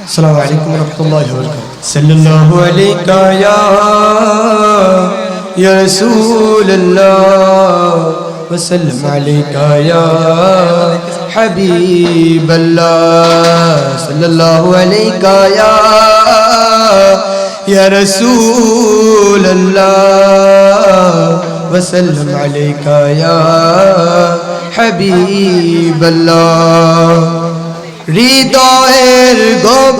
السلام عليكم ورحمة الله وبركاته صلى الله عليك يا يا رسول الله وسلم عليك يا حبيب الله صلى الله عليك يا يا رسول الله وسلم عليك يا حبيب الله হৃদয়ের গভীরে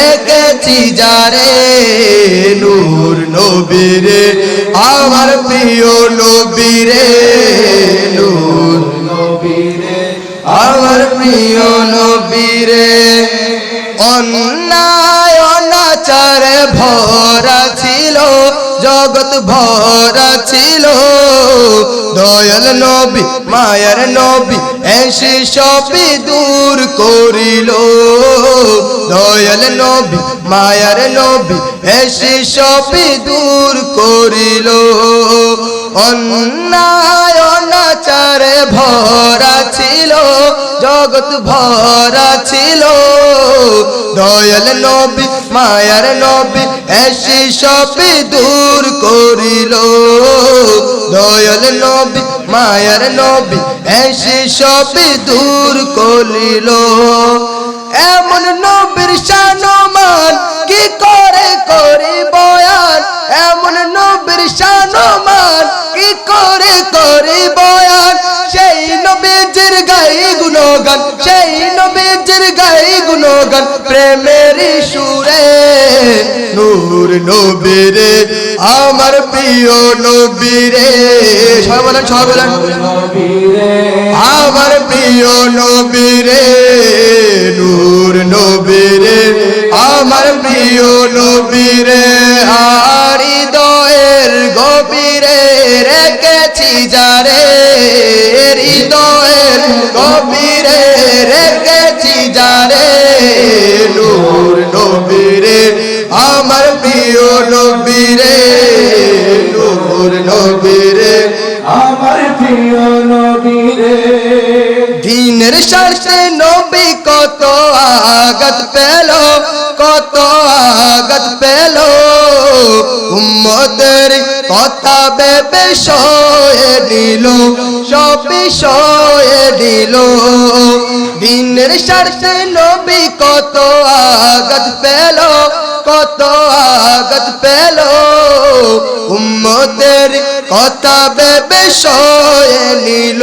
রেখেছি যারে নূর নবীরে আমার প্রিয় নবীরে নূর নবীরে আমার প্রিয় নবীরে। অন্যায় অনাচারে ভরা ছিল, জগৎ ভরা ছিল। দয়াল নবী, মায়ের নবী এসে সবই দূর করিল। দয়াল নবী, মায়ের নবী এসে সবই দূর করিল। অন্যায়, অনাচারে ভরা ছিল, জগৎ ভরা ছিল। দয়াল নবী মায়ার নবী এসি সবই দূর করিল। দয়াল নবী মায়ার নবী এসি সবই দূর করিল। এমন নবীর শানমান কি করে করি বয়ান এমন নবীর শানমান কি করে করি বয়ান সেই নবীজির গাই গুণগান, সেই নবীজির গাই গুণগান নূর নবীরে, আমার প্রিয় নবীরে। সবাই বলেন সবাই বলেন। আমার প্রিয় নবীরে, নূর নবীরে, আমার প্রিয় নবীরে, আর হৃদয়ের গভীরে রেখেছি যারে। হৃদয়ের গভীরে রেখেছি যারে, নূর নবীরে। নবীরে নূর নবীরে আমার প্রিয় নবীরে দিনের স্বার্থে নবী কত আগত পেল কত আগত পেল। উম্মতের কথা ভেবে সয়ে দিল সব বিষয়ে দিল দিনের স্বার্থে নবী কত আগত পেল কত আগত পেল। উম্মতের কথা ভেবে সয়ে নিল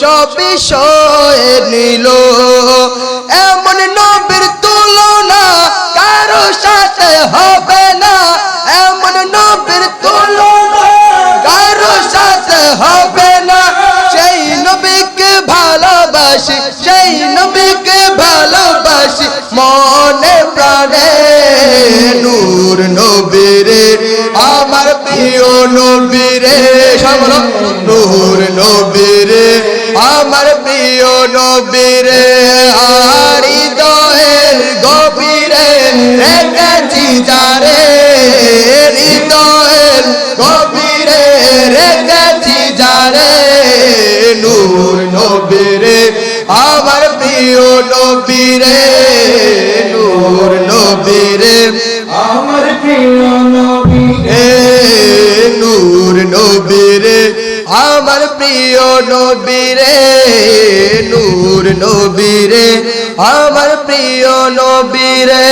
সব বিষয়ে নিল। এমন নবীর তুলনা কারও সাথে হবে না। এমন নবীর তুলনা কারও সাথে হবে না। সেই নবীকে ভালোবাসি, সেই নবীকে ভালোবাসি মনে প্রাণে। নূর নবীরে আমার প্রিয় নবীরে। সব বলো, নূর নবীরে আমার প্রিয় নবীরে। আর হৃদয়ের গভীরে রেখেছি যারে হৃদয়ের গভীরে রেখেছি যারে। নূর নবীরে আমার প্রিয় নবীরে নূর নবীরে। আমার প্রিয় নবীরে রে নূর নবীরে আমার প্রিয় নবীরে নূর নবীরে আমার প্রিয় নবীরে